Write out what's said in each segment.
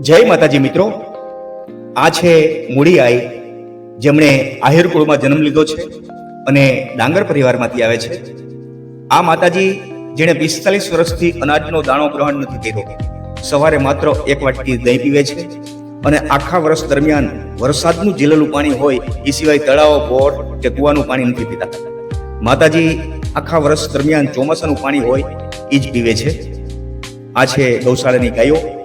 જય માતાજી મિત્રો. આ છે મૂડી આઈ, જેમણે આહિર કુળમાં જન્મ લીધો છે અને ડાંગર પરિવારમાંથી આવે છે. આ માતાજી, જેણે પિસ્તાલીસ વર્ષથી અનાજનો દાણો ગ્રહણ નથી કર્યો. સવારે માત્ર એક વાટકી દહીં પીવે છે અને આખા વર્ષ દરમિયાન વરસાદનું જીલેલું પાણી હોય એ સિવાય તળાવો, બોર કે કૂવાનું પાણી નથી પીતા. માતાજી, આખા વર્ષ દરમિયાન ચોમાસાનું પાણી હોય એ જ પીવે છે. આ છે ગૌશાળાની ગાયો.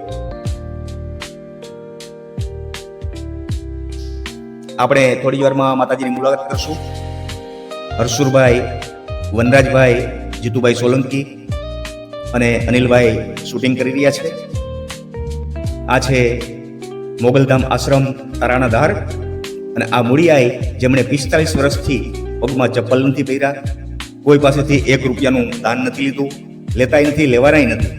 આપણે થોડી વારમાં માતાજીની મુલાકાત કરશું. હર્ષુરભાઈ, વનરાજભાઈ, જીતુભાઈ સોલંકી અને અનિલભાઈ શૂટિંગ કરી રહ્યા છે. આ છે મોગલધામ આશ્રમ તારાના ધાર અને આ મૂળિયાએ જેમણે પિસ્તાલીસ વર્ષથી પગમાં ચપ્પલ નથી પહેર્યા, કોઈ પાસેથી એક રૂપિયાનું દાન નથી લીધું, લેતાય નથી લેવાનાય નથી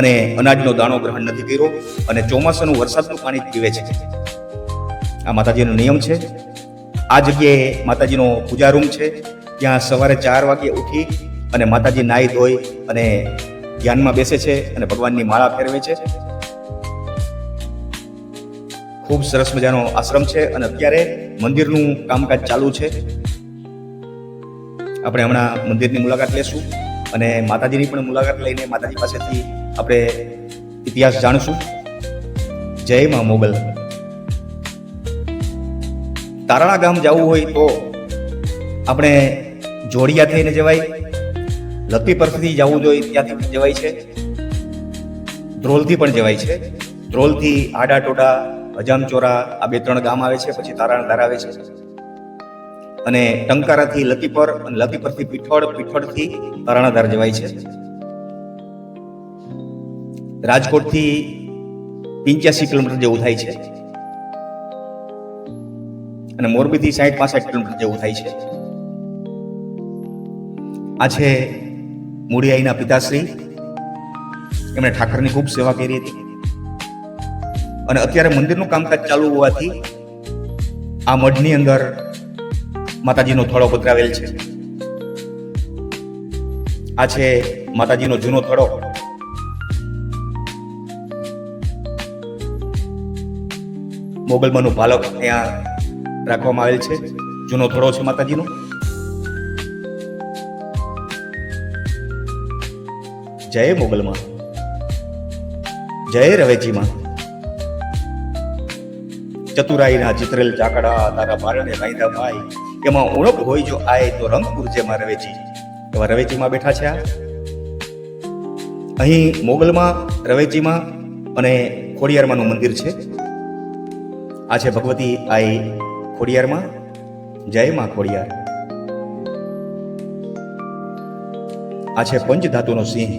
અને અનાજનો દાણો ગ્રહણ નથી કર્યો અને ચોમાસાનું વરસાદનું પાણી પીવે છે. આ માતાજીનો નિયમ છે. આ જગ્યાએ માતાજીનો પૂજા રૂમ છે. ત્યાં સવારે ચાર વાગે ઉઠી અને માતાજી નાહી ધોઈ અને ધ્યાનમાં બેસે છે અને ભગવાનની માળા ફેરવે છે. ખૂબ સરસ મજાનો આશ્રમ છે અને અત્યારે મંદિરનું કામકાજ ચાલુ છે. આપણે હમણાં મંદિરની મુલાકાત લેશું અને માતાજીની પણ મુલાકાત લઈને માતાજી પાસેથી આપણે ઇતિહાસ જાણશું. જય મા મોગલ. તારાણા ગામ જવું હોય તો આપણે જોડિયા થઈને જવાય લતી પરથી જવું જોઈએ ત્યાંથી જવાય છે. ધ્રોલથી પણ જવાય છે. ધ્રોલથી આડા ટોડા અજામચોરા આ બે ત્રણ ગામ આવે છે, પછી તારાણા ધાર આવે છે. અને ટંકારાથી લતીપર અને લતીપરથી પીઠોડ, પીઠોડથી તારાણા ધાર જવાય છે. રાજકોટથી પિંચ્યાસી કિલોમીટર જેવું થાય છે. અને મોરબીથી સાઠ પાસઠ કિલોમીટર જેવું થાય છે. આ છે મૂળિયાઈના પિતાશ્રી, એમણે ઠાકરની ખૂબ સેવા કરી હતી. અને અત્યારે મંદિરનું કામકાજ ચાલુ હોવાથી આ મઢની અંદર માતાજીનો થોડો પધરાવેલ છે. આ છે માતાજીનો જૂનો થડો મોગલમાનું પાલક ત્યાં રાખવામાં આવેલ છે. જૂનો થોડો છે માતાજીનો. જય મોગલમાં. જય રવેજીમાં. ચતુરાઈના ચિત્રેલ ચાકડા તારા ભારણે બાંધા ભાઈ. એમાં ઉણપ હોય જો આય તો રંગ પૂરજેમાં રવેજી. એવા રવેજીમાં બેઠા છે આ. અહીં મોગલમાં, રવેજીમાં અને ખોડિયારમાંનું મંદિર છે. આ છે ભગવતી આઈ ખોડિયારમાં? જય માં ખોડિયાર. આ છે પંચધાતુનો સિંહ.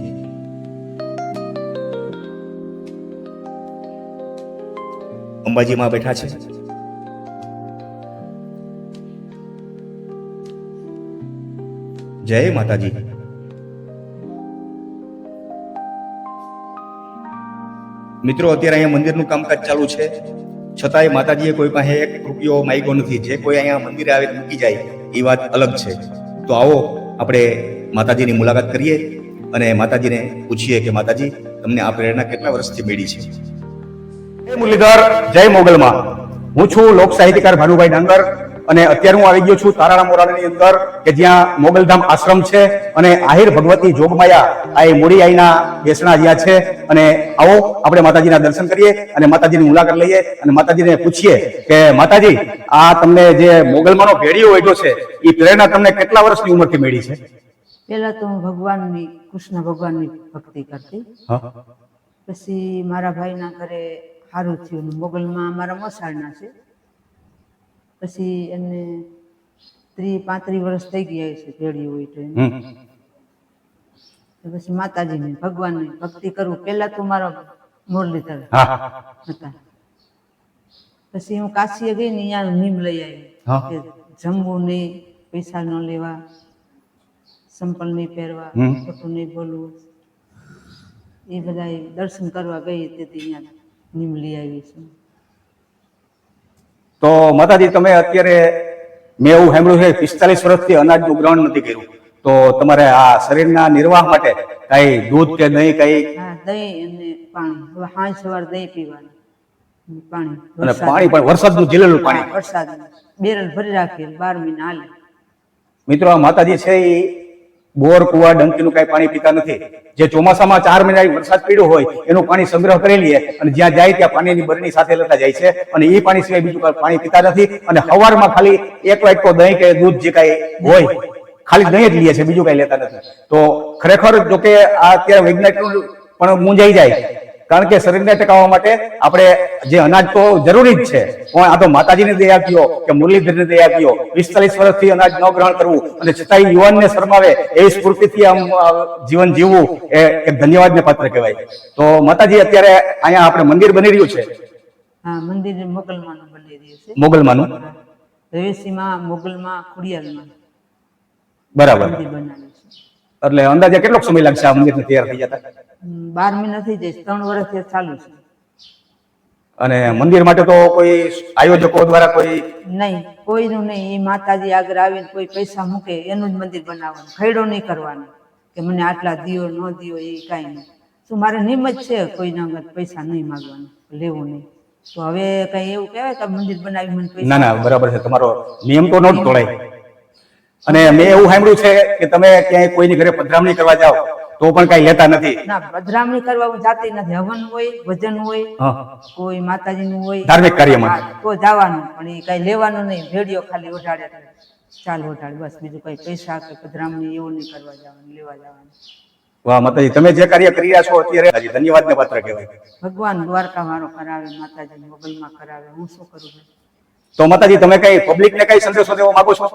અંબાજીમાં બેઠા છે. જય માતાજી. મિત્રો, અત્યારે અહીંયા મંદિરનું કામકાજ ચાલુ છે. છતાંય માતાજીએ કોઈ પાસે એક રૂપિયો માગ્યો નથી. જે કોઈ અહીંયા મંદિરે આવે મૂકી જાય, એ વાત અલગ છે. તો આવો આપણે માતાજીની મુલાકાત કરીએ અને માતાજીને પૂછીએ કે માતાજી, તમને આ પ્રેરણા કેટલા વર્ષથી મળી છે? જય મુરલીધર, જય મોગલમાં. હું છું લોક સાહિત્યકાર ભાનુભાઈ ડાંગર. અને અત્યારે હું આવી ગયો છું તારાણા મોરાણાની અંદર કે જ્યાં મોગલધામ આશ્રમ છે અને આહિર ભગવતી જોગમાયા આ એ મૂડી આઈના બેસણા જ્યાં છે. અને આવો આપણે માતાજીના દર્શન કરીએ અને માતાજીની મુલાકાત લઈએ અને માતાજીને પૂછીએ કે માતાજી આ તમને જે મોગલમાંનો ભેડિયો વેઠો છે એ પ્રેરણા તમને કેટલા વર્ષની ઉંમરથી મળી છે? પહેલા તો હું ભગવાનની કૃષ્ણ ભગવાનની ભક્તિ કરતી. પછી મારા ભાઈના ઘરે સારું થયું મોગલમાં અમારા મોસાળના છે. પછી એમને ત્રી પાંત્રીસ વર્ષ થઈ ગયા છે ભેળી હોય તો એને. પછી માતાજીની ભગવાનની ભક્તિ કરવું. પેલા તો મારો મુરલીધર હતા. પછી હું કાશીએ ગઈ ને અહીંયા નીમ લઈ. આવી. જમવું નહીં પૈસા ન લેવા સંપલ નહીં પહેરવા. ખોટું નહીં બોલવું. એ બધા દર્શન કરવા ગઈ તેથી અહીંયા નીમ લઈ આવી છું. તો માતાજી તમે અત્યારે મેં એવું સાંભળ્યું છે પિસ્તાલીસ વર્ષથી અનાજનું ગ્રહણ નથી કર્યું. તો તમારે આ શરીરના નિર્વાહ માટે કઈ દૂધ કે દહીં કઈ? દહીં અને પાણી. હવે સવાર દહીં પીવાનું. પાણી. અને વરસાદ- પાણી પણ વરસાદનું જીલેલું પાણી. વરસાદ બેરલ ભરી રાખે બાર મહિના હાલે. મિત્રો આ માતાજી છે એ બોર, કુવા, ડંકીનું કાંઈ પાણી પીતા નથી. જે ચોમાસામાં ચાર મહિના વરસાદ પડ્યો હોય, એનું પાણી સંગ્રહ કરી લઈએ અને જ્યાં જાય ત્યાં પાણીની બરણી સાથે લેતા જાય છે. અને એ પાણી સિવાય બીજું કાંઈ પાણી પીતા નથી. અને હવારમાં ખાલી એક વાટકો દહીં કે દૂધ જે કાંઈ હોય, ખાલી દહીં જ લે છે, બીજું કાંઈ લેતા નથી. તો ખરેખર જો કે આ અત્યારે વૈજ્ઞાનિક પણ મૂંઝાઈ જાય. કારણ કે શરીરને ટકાવવા માટે આપણે જે અનાજ તો જરૂરી જ છે. પણ આ તો માતાજીને દયા કયો કે મુરલીધરને દયા કયો? પિસ્તાલીસ વર્ષથી અનાજ ન ગ્રહણ કરવું અને છતાંય યુવાનને શરમાવે એ સ્ફૂર્તિથી આમ જીવન જીવવું એ એક ધન્યવાદને પાત્ર કહેવાય. તો માતાજી અત્યારે અહીંયા આપણે મંદિર બની રહ્યું છે. હા મંદિર મોગલમાનું બની રહ્યું છે. મોગલમાનું? રવેશીમાં મોગલમાં ખોડિયાલમાં બરાબર. એટલે અંદાજે કેટલો સમય લાગશે આ મંદિરને તૈયાર થઈ જતા? બાર મહિના થઈ જાય. ત્રણ વર્ષથી ચાલુ છે. અને મંદિર માટે તો કોઈ આયોજકો દ્વારા કોઈ નહીં કોઈનું નહીં. એ માતાજી આગળ આવીને કોઈ પૈસા મૂકે એનું જ મંદિર બનાવવાનું. ખૈડો નહીં કરવાનો કે મને આટલા દિયો ન દિયો એ કાંઈ નહીં. શું મારે નિયમ જ છે? કોઈના આગળ પૈસા નહીં માગવાનું. લેવું નહીં. તો હવે કઈ એવું કહેવાય કે મંદિર બનાવી મને ના ના બરાબર છે. તમારો નિયમ તો ન જ તોડાય. અને મેં એવું સાંભળ્યું છે કે તમે ક્યાંય કોઈની ઘરે પધરામણી કરવા જાઓ તો પણ કઈ લેતા નથી. ના પધરામણી કરવા હું જાતી નથી. હવન હોય ભજન હોય. કોઈ માતાજીનું હોય ધાર્મિક કાર્યમાં. તો જવાનું પણ એ કઈ લેવાનું નહીં. ભેડિયો ખાલી ઓઢાડે ચાલ ઓઢાડે બસ. બીજું કઈ પૈસા કે પધરામણી એવું નહીં કરવા જવાનું લેવા જવાનું. વાહ માતાજી તમે જે કાર્ય કરી રહ્યા છો અત્યારે ધન્યવાદને પાત્ર કહેવાય. ભગવાન દ્વારકા વાળો કરાવે માતાજી મોગલમાં કરાવે. હું શું કરું? તો માતાજી તમે કઈ પબ્લિક ને કઈ સંદેશો દેવા માંગો છો?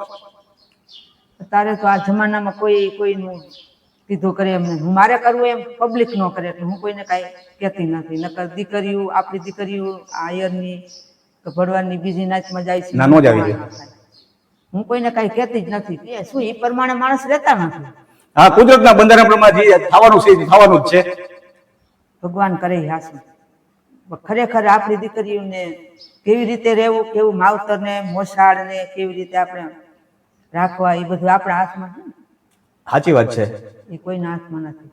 અત્યારે તો આ જમાનામાં કોઈ કોઈનું કીધું કરે એમને. હું મારે કરવું એમ? પબ્લિક ન કરે એટલે હું કોઈને કાંઈ કહેતી નથી. નકર દીકરીઓ આપણી દીકરીઓ આયરની કે ભણવાની બીજી નાચમાં જાય છે. નાનો જ આવી જાય. હું કોઈને કાંઈ કહેતી જ નથી. કે શું એ પ્રમાણે માણસ રહેતા નથી? હા કુદરતના બંધારણ પ્રમાણે જે થવાનું છે થવાનું જ છે. ભગવાન કરે હાસું ખરેખર આપણી દીકરીઓને કેવી રીતે રહેવું કેવું માવતરને મોસાળને કેવી રીતે આપણે રાખવા એ બધું આપણા હાથમાં છે સાચી વાત છે. એ કોઈના હાથમાં નથી.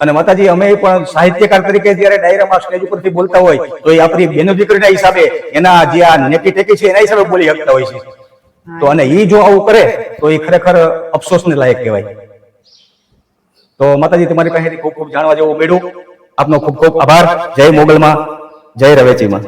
અને માતાજી અમે પણ સાહિત્યકાર તરીકે જયારે ડાયરામાં સ્ટેજ ઉપરથી બોલતા હોય તો એ આપણી બેનો દીકરીના હિસાબે એના જે આ નેકી ટેકી છે એના હિસાબે બોલી શકતા હોય છે. તો અને એ જો આવું કરે તો એ ખરેખર અફસોસને લાયક કહેવાય. તો માતાજી તમારી પાસેથી ખૂબ ખૂબ જાણવા જેવું મેળવું આપનો ખૂબ ખૂબ આભાર. જય મોગલમાં જય રવેચીમાં.